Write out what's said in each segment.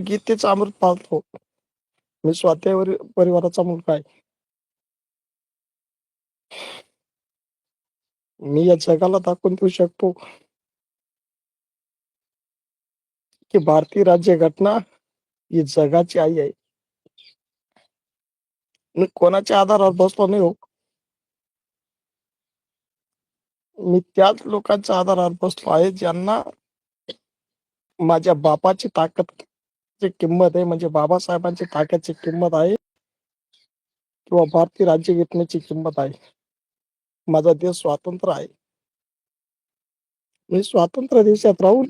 गीतेचं अमृत पाळतो. मी स्वाध्याय परिवाराचा मुलगा आहे. मी या जगाला दाखवून देऊ शकतो की भारतीय राज्य घटना ही जगाची आई आहे. मी कोणाच्या आधारावर बसलो नाही हो. मी त्याच लोकांच्या आधारावर बसलो आहे ज्यांना माझ्या बापाची ताकद ची किंमत आहे म्हणजे बाबासाहेबांची ताकदची किंमत आहे किंवा भारतीय राज्य घटनेची किंमत आहे. माझा देश स्वातंत्र्य आहे. मी स्वातंत्र्य देशात राहून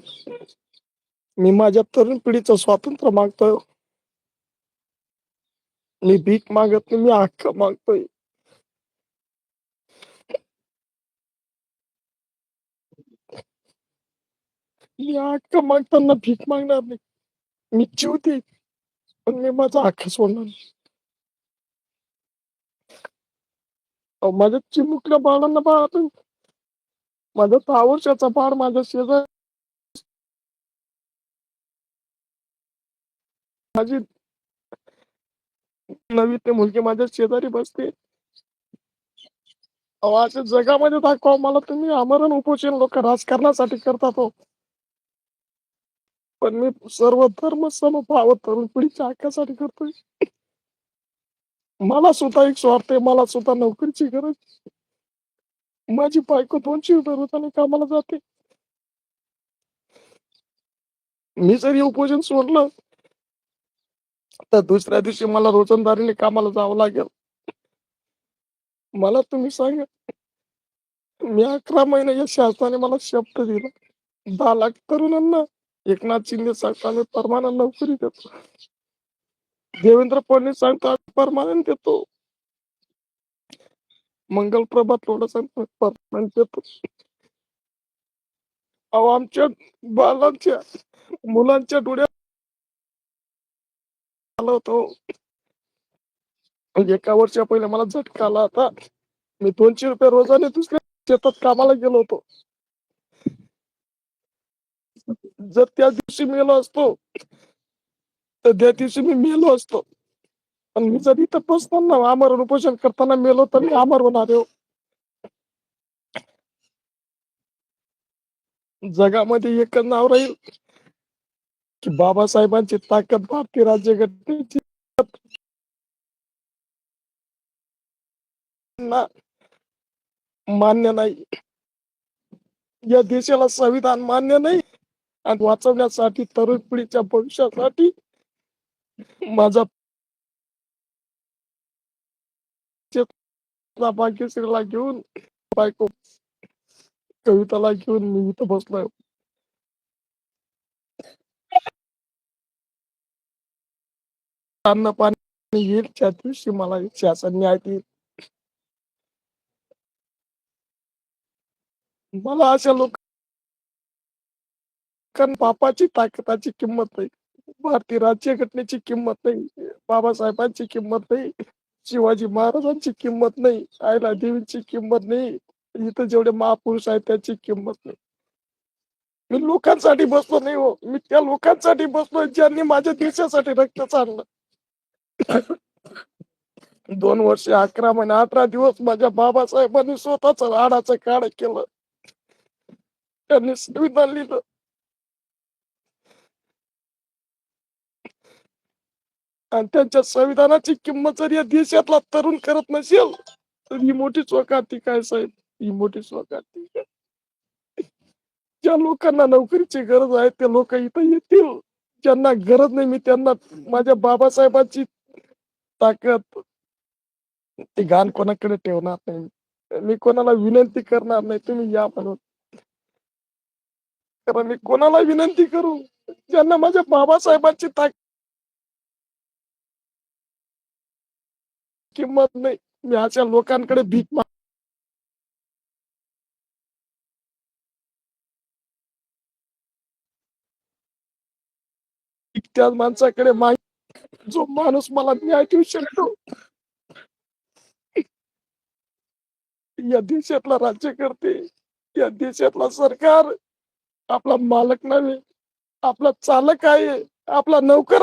मी माझ्या तरुण पिढीचं स्वातंत्र्य मागतोय. मी भीक मागत नाही मी हक्क मागतोय. मी हक्क मागताना भीक मागणार नाही. मी जीव पण मी माझा हक्क सोडणार नाही. अहो, माझ्या चिमुकल्या बाळांना बाळा माझा दहा वर्षाचा बाळ माझ्या शेजार माझी नवी ते मुलगी माझ्या शेजारी बसते. अहो अशा जगामध्ये दाखवा मला तुम्ही आमरण उपोषण लोक राजकारणासाठी करतात हो पण मी सर्व धर्म समभाव तरुण पिढीच्या हक्कासाठी करतोय? मला सुद्धा एक स्वार्थ आहे मला सुद्धा नोकरीची गरज माझी बायको दोनशे रुपये रोजाने कामाला जाते. मी जर हे उपोषण सोडलं तर दुसऱ्या दिवशी मला रोजंदारीने कामाला जावं लागेल. मला तुम्ही सांगा मी अकरा महिने या शासनाने मला शब्द दिला. दहा लाख तरुणांना एकनाथ शिंदे सांगतो आम्ही परमानंद नोकरी देतो. देवेंद्र फडणवीस सांगतो परमानंट देतो. मंगल प्रभात लोडा सांगतो परमानंद देतो. अहो आमच्या बालांच्या मुलांच्या डोळ्यात आलं होतो हो. एका वर्षा पहिले मला झटका आला होता. मी दोनशे रुपये रोजाने दुसऱ्या शेतात कामाला गेलो होतो. जर त्या दिवशी मेलो असतो तर त्या दिवशी मी मेलो असतो पण मी जर इथं बसताना आमरण उपोषण करताना मेलो तर मी आमर होणार हो. जगामध्ये एकच नाव राहील की बाबासाहेबांची ताकद भारतीय राज्यघटनेची ना मान्य नाही या देशाला संविधान मान्य नाही आणि वाचवण्यासाठी तरुण पिढीच्या भविष्यासाठी माझा भाग्यश्रीला घेऊन बायको कविताला घेऊन मी इथं बसलोय. अन्न पाणी येईल त्या दिवशी मला शासन न्याय देईल. मला अशा लोक कारण बापाची ताकदाची किंमत नाही. भारतीय राज्यघटनेची किंमत नाही. बाबासाहेबांची किंमत नाही. शिवाजी महाराजांची किंमत नाही. आयला देवींची किंमत नाही. इथं जेवढे महापुरुष आहेत त्याची किंमत नाही. मी लोकांसाठी बसलो नाही हो. मी त्या लोकांसाठी बसलो ज्यांनी माझ्या देशासाठी रक्त चाललं दोन वर्ष अकरा महिने अठरा दिवस माझ्या बाबासाहेबांनी स्वतःच लाडाचं काळ केलं. त्यांनी संविधान लिहिलं. आणि त्यांच्या संविधानाची किंमत जर या देशातला तरुण करत नसेल तर ही मोठी चोकाती काय साहेब? ही मोठी चोकाती ज्या लोकांना नोकरीची गरज आहे ते लोक इथं येतील. ज्यांना गरज नाही मी त्यांना माझ्या बाबासाहेबांची ताकद ती घाण कोणाकडे ठेवणार नाही. मी कोणाला विनंती करणार नाही तुम्ही या म्हणून. कारण मी कोणाला विनंती करू? ज्यांना माझ्या बाबासाहेबांची ताकद किंमत नाही. मी अशा लोकांकडे भीक माग त्या माणसाकडे माग जो माणूस मला न्याय देऊ शकतो. या देशातला राज्यकर्ते या देशातला सरकार आपला मालक नव्हे. आपला चालक आहे. आपला नौकर